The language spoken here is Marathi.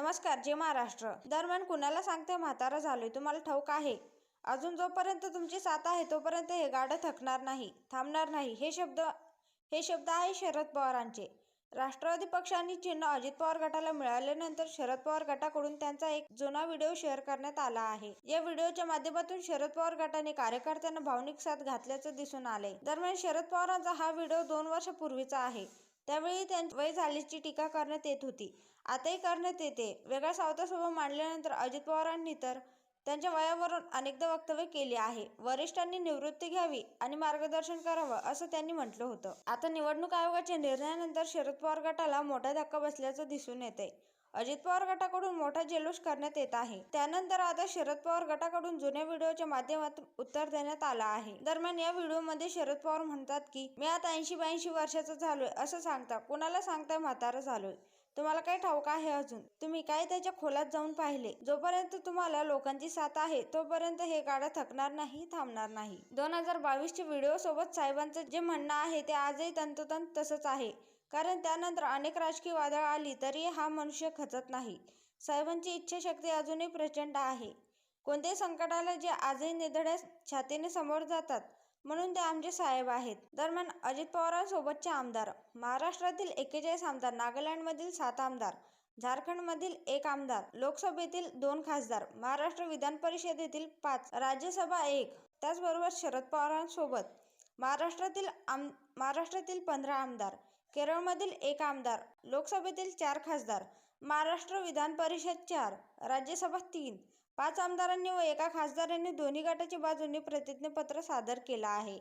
नमस्कार जे महाराष्ट्र. दरम्यान कुणाला सांगते म्हातारा झालोय तुम्हाला ठाऊक आहे? अजून जोपर्यंत तुमची साथ आहे तोपर्यंत हे गाडं थकणार नाही थांबणार नाही. हे शब्द हे शब्द आहे शरद पवारांचे. राष्ट्रवादी पक्ष आणि चिन्ह अजित पवार गटाला मिळाल्यानंतर शरद पवार गटाकडून त्यांचा एक जुना व्हिडिओ शेअर करण्यात आला आहे. या व्हिडिओच्या माध्यमातून शरद पवार गटाने कार्यकर्त्यांना भावनिक साथ घातल्याचं दिसून आले दरम्यान शरद पवारांचा हा व्हिडिओ दोन वर्षापूर्वीचा आहे. त्यावेळी त्यांची वय झाल्याची टीका करण्यात येत होती. आताही करण्यात येते. वेगळा सावता स्वभाव मांडल्यानंतर अजित पवारांनी तर त्यांच्या वयावरून अनेकदा वक्तव्य केले आहे. वरिष्ठांनी निवृत्ती घ्यावी आणि मार्गदर्शन करावं असं त्यांनी म्हटलं होतं. आता निवडणूक आयोगाच्या निर्णयानंतर शरद पवार गटाला मोठा धक्का बसल्याचं दिसून येते अजित पवार गटाकडून मोठा जल्लोष करण्यात येत आहे. त्यानंतर आता शरद पवार गटाकडून जुन्या व्हिडिओच्या माध्यमातून उत्तर देण्यात आलं आहे. दरम्यान या व्हिडिओमध्ये शरद पवार म्हणतात की मी आता ऐंशी ब्याऐंशी वर्षाचा झालोय असं सांगता कुणाला सांगताय म्हातारा झालोय? तुम्हाला काही ठाऊक आहे अजून? तुम्ही काय त्याच्या खोलात जाऊन पाहिले? जोपर्यंत तुम्हाला लोकांची साथ आहे तोपर्यंत हे गाडं थकणार नाही थांबणार नाही. दोन हजार बावीसच्या व्हिडिओ सोबत साहेबांचं जे म्हणणं आहे ते आजही तंतोतंत तसंच आहे. कारण त्यानंतर अनेक राजकीय वादळ आली तरी हा मनुष्य खचत नाही. साहेबांची इच्छाशक्ती अजूनही प्रचंड आहे. कोणत्याही संकटाला जे आजही निधड्या छातीने समोर जातात म्हणून ते आमचे साहेब आहेत. दरम्यान अजित पवारांसोबतचे आमदार महाराष्ट्रातील एक्केचाळीस आमदार नागालँडमधील सात आमदार झारखंडमधील एक आमदार लोकसभेतील दोन खासदार महाराष्ट्र विधान परिषदेतील पाच राज्यसभा एक. त्याचबरोबर शरद पवारांसोबत महाराष्ट्रातील आम महाराष्ट्रातील पंधरा आमदार केरळमधील एक आमदार लोकसभेतील चार खासदार महाराष्ट्र विधान परिषद चार राज्यसभा तीन. पाच आमदारांनी व एका खासदारांनी दोन्ही गटाच्या बाजूने प्रतिज्ञापत्र सादर केलं आहे.